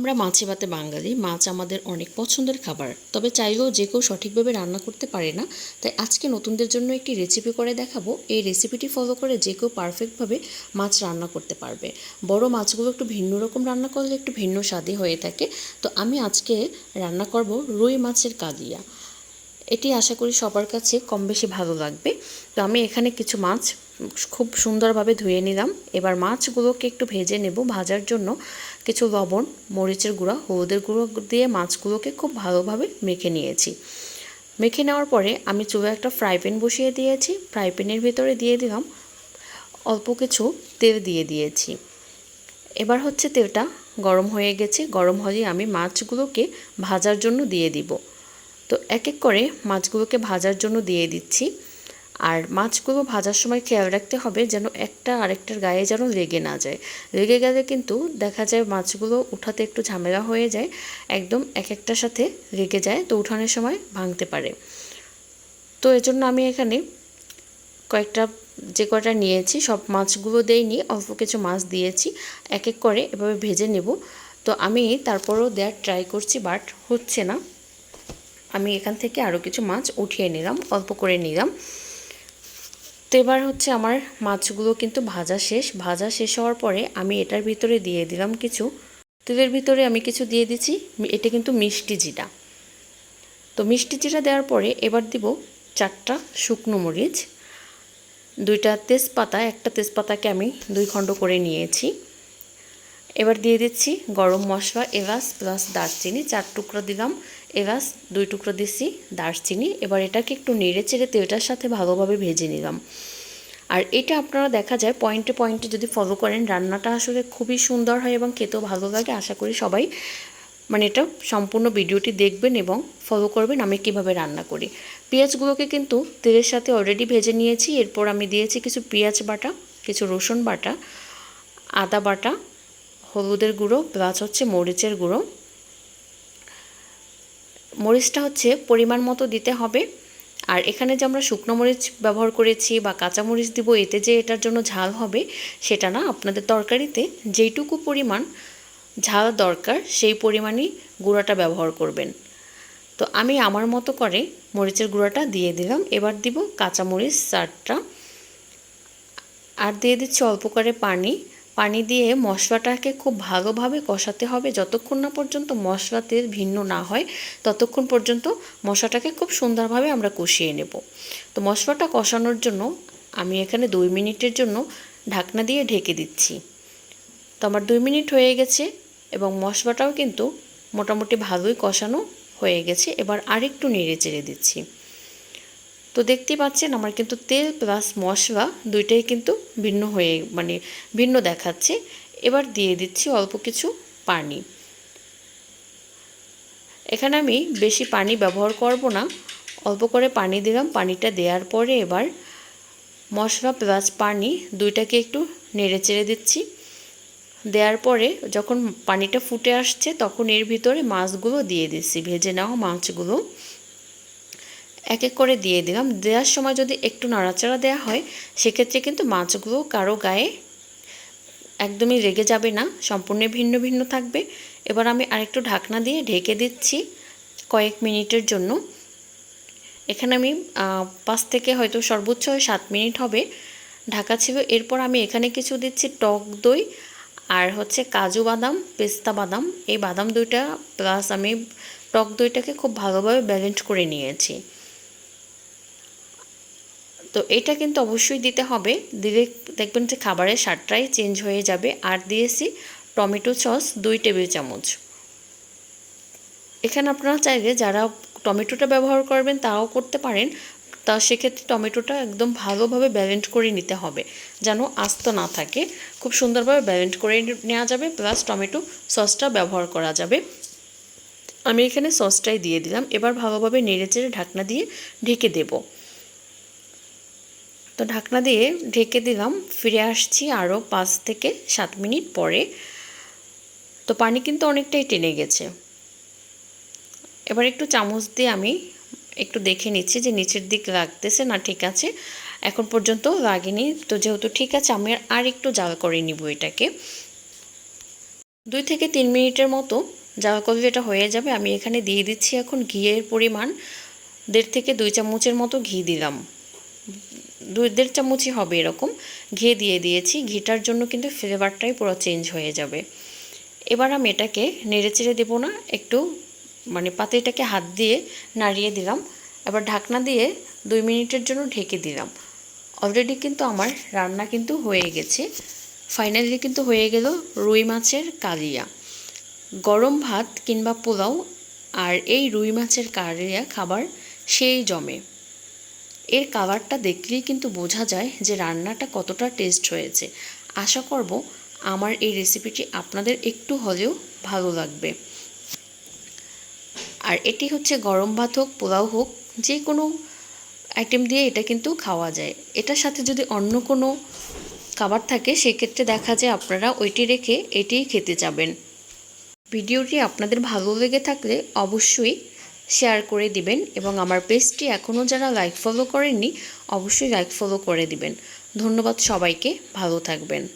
আমরা মাছে ভাতে বাঙালি, মাছ আমাদের অনেক পছন্দের খাবার, তবে চাইলেও যে কেউ সঠিকভাবে রান্না করতে পারে না, তাই আজকে নতুনদের জন্য একটি রেসিপি করে দেখাবো। এই রেসিপিটি ফলো করে যে কেউ পারফেক্টভাবে মাছ রান্না করতে পারবে। বড় মাছগুলো একটু ভিন্ন রকম রান্না করলে একটু ভিন্ন স্বাদে হয়ে থাকে। তো আমি আজকে রান্না করব রুই মাছের কালিয়া। এটি আশা করি সবার কাছে কম বেশি ভালো লাগবে। তো আমি এখানে কিছু মাছ খুব সুন্দরভাবে ধুয়ে নিলাম। এবার মাছগুলোকে একটু ভেজে নেব। ভাজার জন্য কিছু লবণ, মরিচের গুঁড়া, হলুদের গুঁড়ো দিয়ে মাছগুলোকে খুব ভালোভাবে মেখে নিয়েছি। মেখে নেওয়ার পরে আমি চুলে একটা ফ্রাই প্যান বসিয়ে দিয়েছি। ফ্রাই প্যানের ভিতরে দিয়ে দিলাম অল্প কিছু তেল দিয়ে দিয়েছি। এবার হচ্ছে তেলটা গরম হয়ে গেছে। গরম হলেই আমি মাছগুলোকে ভাজার জন্য দিয়ে দিব। তো এক এক করে মাছগুলোকে ভাজার জন্য দিয়ে দিচ্ছি। আর মাছগুলো ভাজার সময় খেয়াল রাখতে হবে যেন একটা আরেকটার গায়ে যেন লেগে না যায়। লেগে গেলে কিন্তু দেখা যায় মাছগুলো উঠাতে একটু ঝামেলা হয়ে যায়, একদম এক একটার সাথে লেগে যায়, তো উঠানোর সময় ভাঙতে পারে। তো এজন্য আমি এখানে কয়েকটা, যে কয়টা নিয়েছি, সব মাছগুলো দেইনি, অল্প কিছু মাছ দিয়েছি এক এক করে এভাবে ভেজে নেব। তো আমি তারপরও দেওয়ার ট্রাই করছি বাট হচ্ছে না। আমি এখান থেকে আরও কিছু মাছ উঠিয়ে নিলাম, অল্প করে নিলাম। তো এবার হচ্ছে আমার মাছগুলো কিন্তু ভাজা শেষ। ভাজা শেষ হওয়ার পরে আমি এটার ভিতরে দিয়ে দিলাম কিছু। তেলের ভিতরে আমি কিছু দিয়ে দিচ্ছি, এটা কিন্তু মিষ্টি জিরা। তো মিষ্টি জিরা দেওয়ার পরে এবার দিব চারটা শুকনো মরিচ, দুইটা তেজপাতা, একটা তেজপাতাকে আমি দুই খণ্ড করে নিয়েছি। এবার দিয়ে দিচ্ছি গরম মশলা, এলাচ, প্লাস দারচিনি, চার টুকরো দিলাম। এলাচ দুই টুকরো দিচ্ছি দারচিনি, এবার এটাকে একটু নেড়ে চেড়ে তেলটার সাথে ভালোভাবে ভেজে নিলাম। আর এটা আপনারা দেখা যায় পয়েন্টে পয়েন্টে যদি ফলো করেন, রান্নাটা আসলে খুবই সুন্দর হয় এবং খেতেও ভালো লাগে। আশা করি সবাই মানে এটা সম্পূর্ণ ভিডিওটি দেখবেন এবং ফলো করবেন আমি কীভাবে রান্না করি। পেঁয়াজগুলোকে কিন্তু তেলের সাথে অলরেডি ভেজে নিয়েছি। এরপর আমি দিয়েছি কিছু পেঁয়াজ বাটা, কিছু রসুন বাটা, আদা বাটা, হলুদের গুঁড়ো, প্লাস হচ্ছে মরিচের গুঁড়ো। মরিচটা হচ্ছে পরিমাণ মতো দিতে হবে। আর এখানে যে আমরা শুকনো মরিচ ব্যবহার করেছি বা কাঁচা মরিচ দিব, এতে যে এটার জন্য ঝাল হবে, সেটা না আপনাদের তরকারিতে যেইটুকু পরিমাণ ঝাল দরকার, সেই পরিমাণই গুঁড়াটা ব্যবহার করবেন। তো আমি আমার মতো করে মরিচের গুঁড়াটা দিয়ে দিলাম। এবার দিব কাঁচা মরিচ চারটা। আর দিয়ে দিচ্ছি অল্প করে পানি। পানি দিয়ে মশলাটাকে খুব ভালোভাবে কষাতে হবে। যতক্ষণ না পর্যন্ত মশলা তেল ভিন্ন না হয়, ততক্ষণ পর্যন্ত মশলাটাকে খুব সুন্দরভাবে আমরা কষিয়ে নেব। তো মশলাটা কষানোর জন্য আমি এখানে দুই মিনিটের জন্য ঢাকনা দিয়ে ঢেকে দিচ্ছি। তো আমার দুই মিনিট হয়ে গেছে এবং মশলাটাও কিন্তু মোটামুটি ভালোই কষানো হয়ে গেছে। এবার আরেকটু নেড়ে চেড়ে দিচ্ছি। তো দেখতেই পাচ্ছেন আমার কিন্তু তেল প্লাস মশলা দুইটাই কিন্তু ভিন্ন হয়ে মানে ভিন্ন দেখাচ্ছে। এবার দিয়ে দিচ্ছি অল্প কিছু পানি। এখানে আমি বেশি পানি ব্যবহার করব না। অল্প করে পানি দিলাম, পানিটা দেওয়ার পরে এবার মশলা প্লাস পানি দুইটাকে একটু নেড়ে চেড়ে দিচ্ছি। দেওয়ার পরে যখন পানিটা ফুটে আসছে তখন এর ভিতরে মাছগুলো দিয়ে দিচ্ছি, ভেজে নেওয়া মাছগুলো। এক এক করে দিয়ে দিলাম। দেওয়ার সময় যদি একটু নাড়াচাড়া দেওয়া হয়, সেক্ষেত্রে কিন্তু মাছগুলো কারও গায়ে একদমই রেগে যাবে না, সম্পূর্ণ ভিন্ন ভিন্ন থাকবে। এবার আমি আরেকটু ঢাকনা দিয়ে ঢেকে দিচ্ছি কয়েক মিনিটের জন্য। এখানে আমি পাঁচ থেকে হয়তো সর্বোচ্চ সাত মিনিট হবে। ঢাকা ছিল, এরপর আমি এখানে কিছু দিচ্ছি টক দই আর হচ্ছে কাজু বাদাম, পেস্তা বাদাম। এই বাদাম দুইটা প্লাস আমি টক দইটাকে খুব ভালোভাবে ব্যালেন্স করে নিয়েছি। তো এটা কিন্তু অবশ্যই দিতে হবে। দিলে দেখবেন যে খাবারের স্বাদটাই চেঞ্জ হয়ে যাবে। আর দিয়েছি টমেটো সস দুই টেবিল চামচ। এখানে আপনারা চাইলে যারা টমেটোটা ব্যবহার করবেন তাও করতে পারেন। তা সেক্ষেত্রে টমেটোটা একদম ভালোভাবে ব্যালেন্স করে নিতে হবে, যেন আস্ত না থাকে। খুব সুন্দরভাবে ব্যালেন্স করে নেওয়া যাবে প্লাস টমেটো সসটা ব্যবহার করা যাবে। আমি এখানে সসটাই দিয়ে দিলাম। এবার ভালোভাবে নেড়ে চেড়ে ঢাকনা দিয়ে ঢেকে দেবো। তো ঢাকনা দিয়ে ঢেকে দিলাম, ফিরে আসছি আরও পাঁচ থেকে সাত মিনিট পরে। তো পানি কিন্তু অনেকটাই টেনে গেছে। এবার একটু চামচ দিয়ে আমি একটু দেখে নিচ্ছি যে নিচের দিক লাগতেছে না ঠিক আছে। এখন পর্যন্ত লাগেনি। তো যেহেতু ঠিক আছে, আমি আর একটু জাল করে নিব এটাকে। দুই থেকে তিন মিনিটের মতো জাল করলে এটা হয়ে যাবে। আমি এখানে দিয়ে দিচ্ছি এখন ঘিয়ের পরিমাণ। দেড় থেকে দুই চামচের মতো ঘি দিলাম। দুই দেড় চামচই হবে এরকম। ঘি দিয়ে দিয়েছি। ঘিটার জন্য কিন্তু ফ্লেভারটাই পুরো চেঞ্জ হয়ে যাবে। এবার আমি এটাকে নেড়ে চেড়ে দেবো না। একটু মানে পাতিটাকে হাত দিয়ে নাড়িয়ে দিলাম। এবার ঢাকনা দিয়ে দুই মিনিটের জন্য ঢেকে দিলাম। অলরেডি কিন্তু আমার রান্না কিন্তু হয়ে গেছে। ফাইনালি কিন্তু হয়ে গেল রুই মাছের কালিয়া। গরম ভাত কিংবা পোলাও আর এই রুই মাছের কালিয়া খাবার সেই জমে। এর কালারটা দেখলেই কিন্তু বোঝা যায় যে রান্নাটা কতটা টেস্ট হয়েছে। আশা করব আমার এই রেসিপিটি আপনাদের একটু হলেও ভালো লাগবে। আর এটি হচ্ছে গরম ভাত হোক, পোলাও হোক, যে কোনো আইটেম দিয়ে এটা কিন্তু খাওয়া যায়। এটার সাথে যদি অন্য কোনো খাবার থাকে, সেক্ষেত্রে দেখা যায় আপনারা ওইটি রেখে এটিই খেতে যাবেন। ভিডিওটি আপনাদের ভালো লেগে থাকলে অবশ্যই শেয়ার করে দিবেন এবং আমার পেজটি এখনও যারা লাইক ফলো করেননি, অবশ্যই লাইক ফলো করে দিবেন। ধন্যবাদ সবাইকে, ভালো থাকবেন।